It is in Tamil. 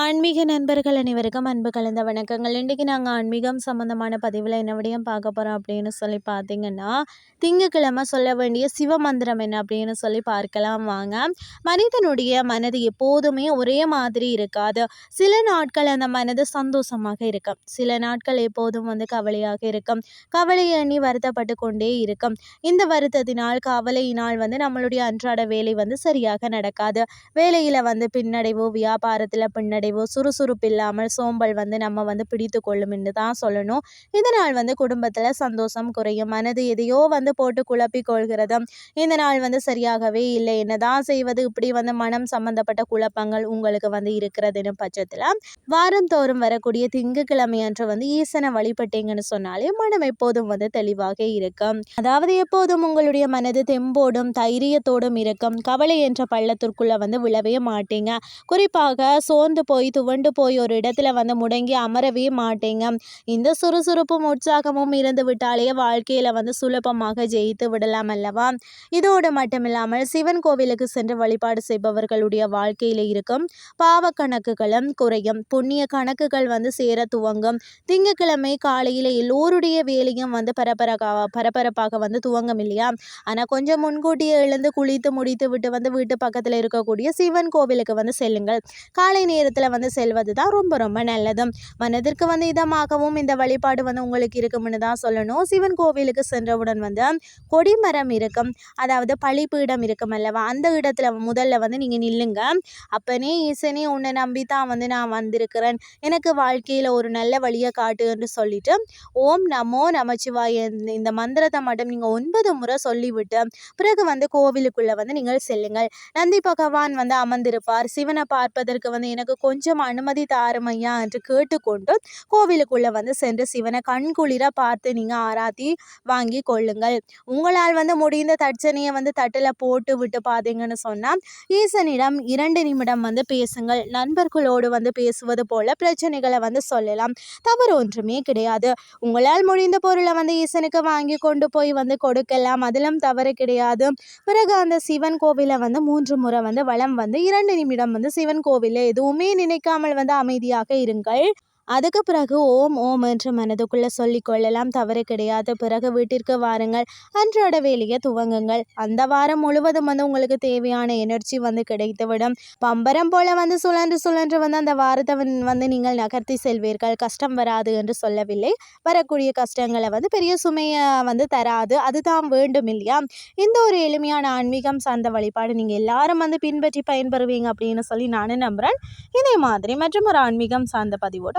ஆன்மீக நண்பர்கள் அனைவருக்கும் அன்பு கலந்த வணக்கங்கள். இன்றைக்கி நாங்கள் ஆன்மீகம் சம்மந்தமான பதிவில் என்ன விடையும் பார்க்க போகிறோம் அப்படின்னு சொல்லி பார்த்தீங்கன்னா திங்கக்கிழமை சொல்ல வேண்டிய சிவ மந்திரம் என்ன அப்படின்னு சொல்லி பார்க்கலாம் வாங்க. மனிதனுடைய மனது எப்போதுமே ஒரே மாதிரி இருக்காது. சில நாட்கள் அந்த மனது சந்தோஷமாக இருக்கும். சில நாட்கள் எப்போதும் வந்து கவலையாக இருக்கும். கவலை எண்ணி வருத்தப்பட்டு கொண்டே இருக்கும். இந்த வருத்தத்தினால் கவலையினால் வந்து நம்மளுடைய அன்றாட வேலை வந்து சரியாக நடக்காது. வேலையில் வந்து பின்னடைவு வியாபாரத்தில் பின்னடைவு சுறுசுறுப்பு இல்லாமல் சோம்பல் வந்து நம்ம வந்து பிடித்து கொள்ளும் என்று தான் சொல்லணும். இதனால் வந்து குடும்பத்தில் சந்தோஷம் குறையும். மனது எதையோ வந்து போட்டு குழப்பி கொள்கிறதும். இந்த நாள் வந்து சரியாகவே இல்லை. என்னதான் செய்வது? இப்படி வந்து மனம் சம்பந்தப்பட்ட குழப்பங்கள் உங்களுக்கு வந்து இருக்கிறதுன்னு பட்சத்தில் வாரந்தோறும் வரக்கூடிய திங்கக்கிழமை அன்று வந்து ஈசனை வழிபட்டீங்கன்னு சொன்னாலே மனம் எப்போதும் வந்து தெளிவாக இருக்கும். அதாவது எப்போதும் உங்களுடைய மனது தெம்போடும் தைரியத்தோடும் இருக்கும். கவலை என்ற பள்ளத்திற்குள்ள வந்து விழவே மாட்டீங்க. குறிப்பாக சோர்ந்து போய் துவண்டு போய் ஒரு இடத்துல வந்து முடங்கி அமரவே மாட்டேங்க. இந்த சுறுசுறுப்பும் உற்சாகமும் இருந்து விட்டாலே வாழ்க்கையில் வந்து சுலபமாக ஜெயித்து விடலாம் அல்லவா? இதோடு மட்டுமில்லாமல் சிவன் கோவிலுக்கு சென்று வழிபாடு செய்பவர்களுடைய வாழ்க்கையில் இருக்கும் பாவ கணக்குகளும் குறையும். புண்ணிய கணக்குகள் வந்து சேர துவங்கும். திங்கக்கிழமை காலையில் எல்லோருடைய வேலையும் வந்து பரபரக்காக பரபரப்பாக வந்து துவங்கும் இல்லையா? ஆனால் கொஞ்சம் முன்கூட்டியே எழுந்து குளித்து முடித்து விட்டு வந்து வீட்டு பக்கத்தில் இருக்கக்கூடிய சிவன் கோவிலுக்கு வந்து செல்லுங்கள். காலை நேரத்தில் வந்து செல்வது தான் ரொம்ப ரொம்ப நல்லது மனதிற்கு வந்து இதமாகவும் இந்த வழிபாடு வந்து உங்களுக்கு இருக்கும்னு தான் சொல்லணும். சிவன் கோவிலுக்கு சென்றவுடன் வந்து கொடிமரம் இருக்கும். அதாவது பழிப்பீடம் இருக்கும் அல்லவா? அந்த இடத்துல முதல்ல வந்து நீங்கள் நில்லுங்க. அப்பனே ஈசனே உன்னை நம்பி தான் வந்து நான் வந்திருக்கிறேன். எனக்கு வாழ்க்கையில் ஒரு நல்ல வழியை காட்டு என்று சொல்லிட்டு ஓம் நமோ நமச்சிவாய இந்த மந்திரத்தை மட்டும் நீங்கள் ஒன்பது முறை சொல்லிவிட்டு பிறகு வந்து கோவிலுக்குள்ளே வந்து நீங்கள் செல்லுங்கள். நந்தி பகவான் வந்து அமர்ந்திருப்பார். சிவனை பார்ப்பதற்கு வந்து எனக்கு கொஞ்சம் அனுமதி தாருமையா என்று கேட்டுக்கொண்டு கோவிலுக்குள்ளே வந்து சென்று சிவனை கண்குளிர பார்த்து நீங்கள் ஆராத்தி வாங்கி கொள்ளுங்கள். உங்களால் வந்து முடிந்த தட்சணையை வந்து தட்டில் போட்டு விட்டு பார்த்தீங்கன்னு சொன்னால் ஈசனிடம் இரண்டு நிமிடம் வந்து பேசுங்கள். நண்பர்களோடு வந்து பேசுவது போல பிரச்சனைகளை வந்து சொல்லலாம். தவறு ஒன்றுமே கிடையாது. உங்களால் முடிந்த பொருளை வந்து ஈசனுக்கு வாங்கி கொண்டு போய் வந்து கொடுக்கலாம். அதிலும் தவறு கிடையாது. பிறகு அந்த சிவன் கோவிலை வந்து மூன்று முறை வந்து வளம் வந்து இரண்டு நிமிடம் வந்து சிவன் கோவிலில் எதுவுமே நினைக்காமல் வந்து அமைதியாக இருங்கள். அதுக்கு பிறகு ஓம் ஓம் என்று மனதுக்குள்ளே சொல்லிக்கொள்ளலாம் தவறு கிடையாது. பிறகு வீட்டிற்கு வாருங்கள். அன்றாட வேலையை துவங்குங்கள். அந்த வாரம் முழுவதும் வந்து உங்களுக்கு தேவையான எனர்ஜி வந்து கிடைத்துவிடும். பம்பரம் போல வந்து சுழன்று சுழன்று வந்து அந்த வாரத்தை வந்து நீங்கள் நகர்த்தி செல்வீர்கள். கஷ்டம் வராது என்று சொல்லவில்லை. வரக்கூடிய கஷ்டங்களை வந்து பெரிய சுமையை வந்து தராது. அதுதான் வேண்டும் இல்லையா? இந்த ஒரு எளிமையான ஆன்மீகம் சார்ந்த வழிபாடு நீங்கள் எல்லாரும் வந்து பின்பற்றி பயன்பெறுவீங்க அப்படின்னு சொல்லி நானும் நம்புகிறேன் இதே மாதிரி மற்றும் ஒரு ஆன்மீகம் சார்ந்த பதிவோடு